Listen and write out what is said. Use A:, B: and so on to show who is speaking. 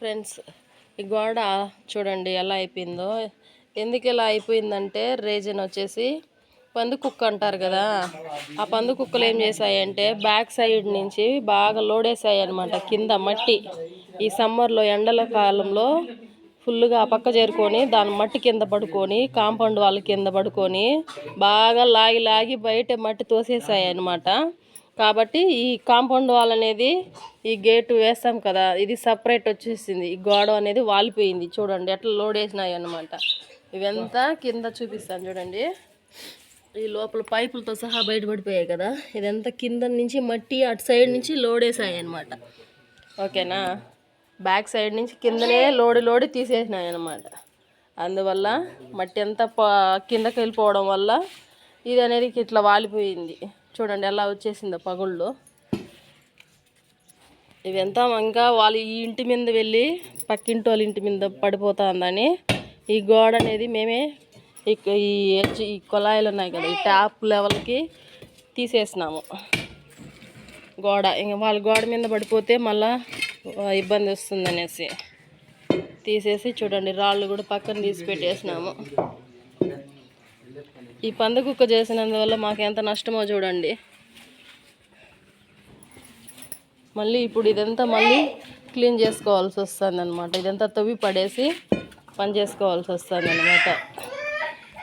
A: Friends ఈ గోడ చూడండి ఎలా అయిపోయిందో. ఎందుకు ఇలా అయిపోయిందంటే రీజన్ వచ్చేసి పంది కుక్క అంటారు కదా. ఆ పంది కుక్కలు ఏం చేశాయంటే బ్యాక్ సైడ్ నుంచి బాగా లోడేసాయి అనమాట కింద మట్టి. ఈ సమ్మర్లో ఎండల కాలంలో ఫుల్గా ఆ పక్క చేరుకొని దాని మట్టి కింద పడుకొని కాంపౌండ్ వాళ్ళ కింద పడుకొని బాగా లాగి లాగి బయట మట్టి తోసేసాయి అనమాట కాబట్టి ఈ కాంపౌండ్ వాల్ అనేది ఈ గేటు వేస్తాం కదా ఇది సపరేట్ వచ్చేసింది. ఈ గోడ అనేది వాలిపోయింది. చూడండి ఎట్లా లోడ్ వేసినాయి అనమాట ఇవంతా కింద చూపిస్తాను చూడండి. ఈ లోపల పైపులతో సహా బయటపడిపోయాయి కదా ఇదంతా కింద నుంచి మట్టి అటు సైడ్ నుంచి లోడ్ వేసాయి అనమాట ఓకేనా బ్యాక్ సైడ్ నుంచి కిందనే లోడి లోడి తీసేసినాయి అనమాట అందువల్ల మట్టి అంతా కిందకి వెళ్ళిపోవడం వల్ల ఇది అనేది ఇట్లా వాలిపోయింది. చూడండి ఎలా వచ్చేసిందో పగుళ్ళు. ఇవంతా ఇంకా వాళ్ళు ఈ ఇంటి మీద వెళ్ళి పక్కింటి వాళ్ళ ఇంటి మీద పడిపోతుందని ఈ గోడ అనేది మేమే ఈ ఈ కుళాయిలు ఉన్నాయి కదా ఈ ట్యాప్ లెవెల్కి తీసేసినాము. గోడ ఇంక వాళ్ళ గోడ మీద పడిపోతే మళ్ళా ఇబ్బంది వస్తుందనేసి తీసేసి చూడండి రాళ్ళు కూడా పక్కన తీసి పెట్టేసినాము. ఈ పంద కుక్క చేసినందువల్ల మాకు ఎంత నష్టమో చూడండి. మళ్ళీ ఇప్పుడు ఇదంతా మళ్ళీ క్లీన్ చేసుకోవాల్సి వస్తుంది అనమాట ఇదంతా తవ్వి పడేసి పని చేసుకోవాల్సి వస్తుంది అనమాట